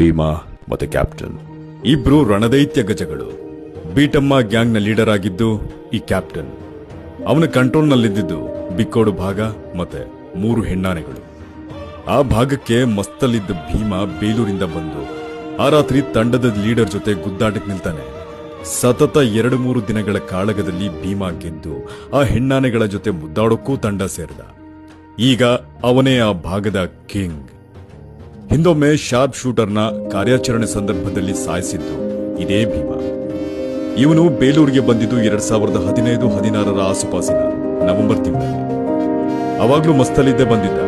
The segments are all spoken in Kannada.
ಭೀಮಾ ಮತ್ತೆ ಕ್ಯಾಪ್ಟನ್. ಇಬ್ರು ರಣದೈತ್ಯ ಗಜಗಳು. ಬೀಟಮ್ಮ ಗ್ಯಾಂಗ್ನ ಲೀಡರ್ ಆಗಿದ್ದು ಈ ಕ್ಯಾಪ್ಟನ್. ಅವನ ಕಂಟ್ರೋಲ್ನಲ್ಲಿದ್ದಿದ್ದು ಬಿಕ್ಕೋಡು ಭಾಗ ಮತ್ತೆ ಮೂರು ಹೆಣ್ಣಾನೆಗಳು. ಆ ಭಾಗಕ್ಕೆ ಮಸ್ತಲ್ಲಿದ್ದ ಭೀಮ ಬೇಲೂರಿಂದ ಬಂದು ಆ ರಾತ್ರಿ ತಂಡದ ಲೀಡರ್ ಜೊತೆ ಗುದ್ದಾಟಕ್ಕೆ ನಿಲ್ತಾನೆ. ಸತತ ಎರಡು ಮೂರು ದಿನಗಳ ಕಾಳಗದಲ್ಲಿ ಭೀಮಾ ಗೆದ್ದು ಆ ಹೆಣ್ಣಾನೆಗಳ ಜೊತೆ ಮುದ್ದಾಡೋಕ್ಕೂ ತಂಡ ಸೇರಿದ. ಈಗ ಅವನೇ ಆ ಭಾಗದ ಕಿಂಗ್. ಹಿಂದೊಮ್ಮೆ ಶಾರ್ಪ್ ಶೂಟರ್ನ ಕಾರ್ಯಾಚರಣೆ ಸಂದರ್ಭದಲ್ಲಿ ಸಾಯಿಸಿದ್ದು ಇದೇ ಭೀಮ. ಇವನು ಬೇಲೂರಿಗೆ ಬಂದಿದ್ದು ಎರಡ್ ಸಾವಿರದ ಹದಿನೈದು, ಹದಿನಾರರ ಆಸುಪಾಸಿನ ನವೆಂಬರ್ ತಿಂಗಳಲ್ಲಿ. ಅವಾಗಲೂ ಮಸ್ತಲ್ಲಿದ್ದೇ ಬಂದಿದ್ದ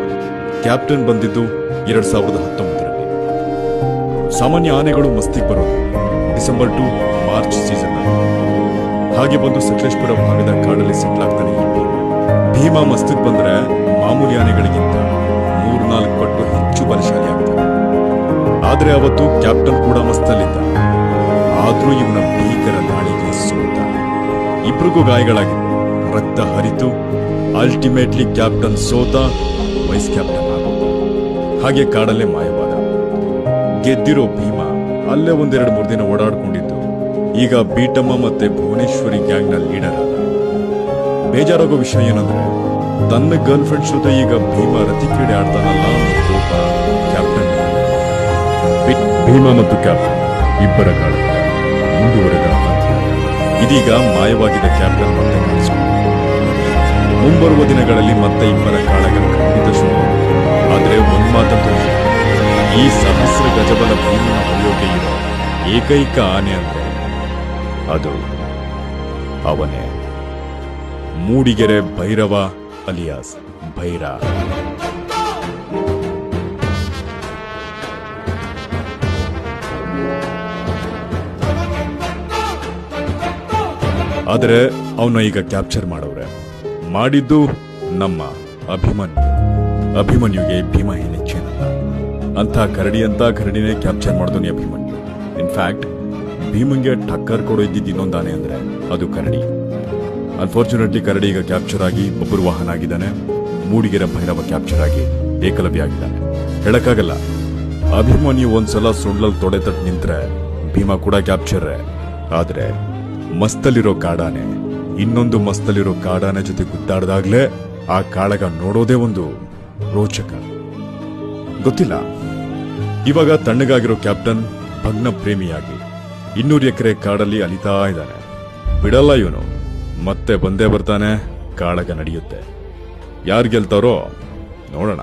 ಕ್ಯಾಪ್ಟನ್ ಬಂದಿದ್ದು ಎರಡ್ ಸಾವಿರದ ಹತ್ತೊಂಬತ್ತರಲ್ಲಿ. ಸಾಮಾನ್ಯ ಆನೆಗಳು ಮಸ್ತಿಗೆ ಬರೋದು ಡಿಸೆಂಬರ್ ಟು, ಮಾರ್ಚ್ ಸೀಸನ್ ಹಾಗೆ ಬಂದು ಸಕಲೇಶ್ಪುರ ಭಾಗದ ಕಾಡಲ್ಲಿ ಸೆಟ್ಲ್ ಆಗ್ತಾನೆ ಭೀಮಾ ಮಸ್ತಿಗೆ ಬಂದ್ರೆ ಮಾಮೂಲಿ ಆನೆಗಳಿಗಿಂತ ಮೂರ್ನಾಲ್ಕು ಪಟ್ಟು ಹೆಚ್ಚು ಆದ್ರೆ ಅವತ್ತು ಕ್ಯಾಪ್ಟನ್ ಕೂಡ ಮಸ್ತಲ್ಲಿದ್ದ. ಆದ್ರೂ ಇವನ ಭೀಕರ ದಾಳಿಗೆ ಸೋತ. ಇಬ್ರಿಗೂ ಗಾಯಗಳಾಗಿತ್ತು. ರಕ್ತ ಹರಿತು. ಅಲ್ಟಿಮೇಟ್ಲಿ ಕ್ಯಾಪ್ಟನ್ ಸೋತ ವೈಸ್ ಕ್ಯಾಪ್ಟನ್ ಆಗೋದ ಹಾಗೆ ಕಾಡಲ್ಲೇ ಮಾಯವಾದ. ಗೆದ್ದಿರೋ ಭೀಮ ಅಲ್ಲೇ ಒಂದೆರಡು ಮೂರು ದಿನ ಓಡಾಡ್ಕೊಂಡಿದ್ದು. ಈಗ ಬೀಟಮ್ಮ ಮತ್ತೆ ಭುವನೇಶ್ವರಿ ಗ್ಯಾಂಗ್ನ ಲೀಡರ್ ಆದ. ಬೇಜಾರಾಗೋ ವಿಷಯ ಏನಂದ್ರೆ, ತನ್ನ ಗರ್ಲ್ ಫ್ರೆಂಡ್ಸ್ ಜೊತೆ ಈಗ ಭೀಮ ರತಿ ಕ್ರೀಡೆ ಆಡ್ತಾನಲ್ಲ. ಭೀಮ ಮತ್ತು ಕ್ಯಾಪ್ಟನ್, ಇಬ್ಬರ ಕಾಲ ಮುಂದುವರೆದ. ಇದೀಗ ಮಾಯವಾಗಿದ್ದ ಕ್ಯಾಪ್ಟನ್ ಮತ್ತೆ ಕಾಣಿಸಿಕೊಂಡು. ಮುಂಬರುವ ದಿನಗಳಲ್ಲಿ ಮತ್ತೆ ಇಬ್ಬರ ಕಾಳಗಳು ಖಂಡಿತ ಶುರು ಆದರೆ ಒಂದು ಮಾತಂತೂ ಈ ಸಹಸ್ರ ಗಜಬಲ ಭೀಮನ ಅಯೋಗ್ಯ ಇರೋ ಏಕೈಕ ಆನೆ ಅಂದರೆ ಅದು ಅವನೇ. ಮೂಡಿಗೆರೆ ಭೈರವ ಅಲಿಯಾಸ್ ಭೈರ. ಆದರೆ ಅವನ ಈಗ ಕ್ಯಾಪ್ಚರ್ ಮಾಡವ್ರೆ. ಮಾಡಿದ್ದು ನಮ್ಮ ಅಭಿಮನ್ಯು. ಅಭಿಮನ್ಯುಗೆ ಭೀಮ ಹೆಚ್ಚೇನಲ್ಲ ಅಂತ ಕರಡಿ ಅಂತ ಕರಡಿನೇ ಕ್ಯಾಪ್ಚರ್ ಮಾಡಿದೋನಿ ಅಭಿಮನ್ಯು. ಇನ್ಫ್ಯಾಕ್ಟ್ ಭೀಮಂಗೆ ಟಕ್ಕರ್ ಕೊಡೋ ಇದ್ದಿದ್ದು ಇನ್ನೊಂದಾನೆ ಅಂದ್ರೆ ಅದು ಕರಡಿ. ಅನ್ಫಾರ್ಚುನೇಟ್ಲಿ ಕರಡಿ ಈಗ ಕ್ಯಾಪ್ಚರ್ ಆಗಿ ಒಬ್ಬರು ವಾಹನ ಆಗಿದ್ದಾನೆ ಮೂಡಿಗೆರೆ ಭೈರವ ಕ್ಯಾಪ್ಚರ್ ಆಗಿ ಏಕಲವ್ಯ ಆಗಿದ್ದಾನೆ ಹೇಳಕ್ಕಾಗಲ್ಲ. ಅಭಿಮನ್ಯು ಒಂದ್ಸಲ ಸುಳ್ಳಲ್ಲಿ ತೊಡೆ ತಟ್ಟು ನಿಂತ್ರೆ ಭೀಮ ಕೂಡ ಕ್ಯಾಪ್ಚರ್ ಆದ್ರೆ ಮಸ್ತಲ್ಲಿರೋ ಕಾಡಾನೆ. ಇನ್ನೊಂದು ಮಸ್ತಲ್ಲಿರೋ ಕಾಡಾನೆ ಜೊತೆ ಗುದ್ದಾಡ್ದಾಗ್ಲೇ ಆ ಕಾಳಗ ನೋಡೋದೇ ಒಂದು ರೋಚಕ. ಗೊತ್ತಿಲ್ಲ. ಇವಾಗ ತಣ್ಣಗಾಗಿರೋ ಕ್ಯಾಪ್ಟನ್ ಭಗ್ನ ಪ್ರೇಮಿಯಾಗಿ ಇನ್ನೂರು ಎಕರೆ ಕಾಡಲ್ಲಿ ಅಲಿತಾ ಇದ್ದಾನೆ. ಬಿಡಲ್ಲ ಇವನು. ಮತ್ತೆ ಬಂದೇ ಬರ್ತಾನೆ ಕಾಳಗ ನಡೆಯುತ್ತೆ. ಯಾರು ಗೆಲ್ತಾರೋ ನೋಡೋಣ.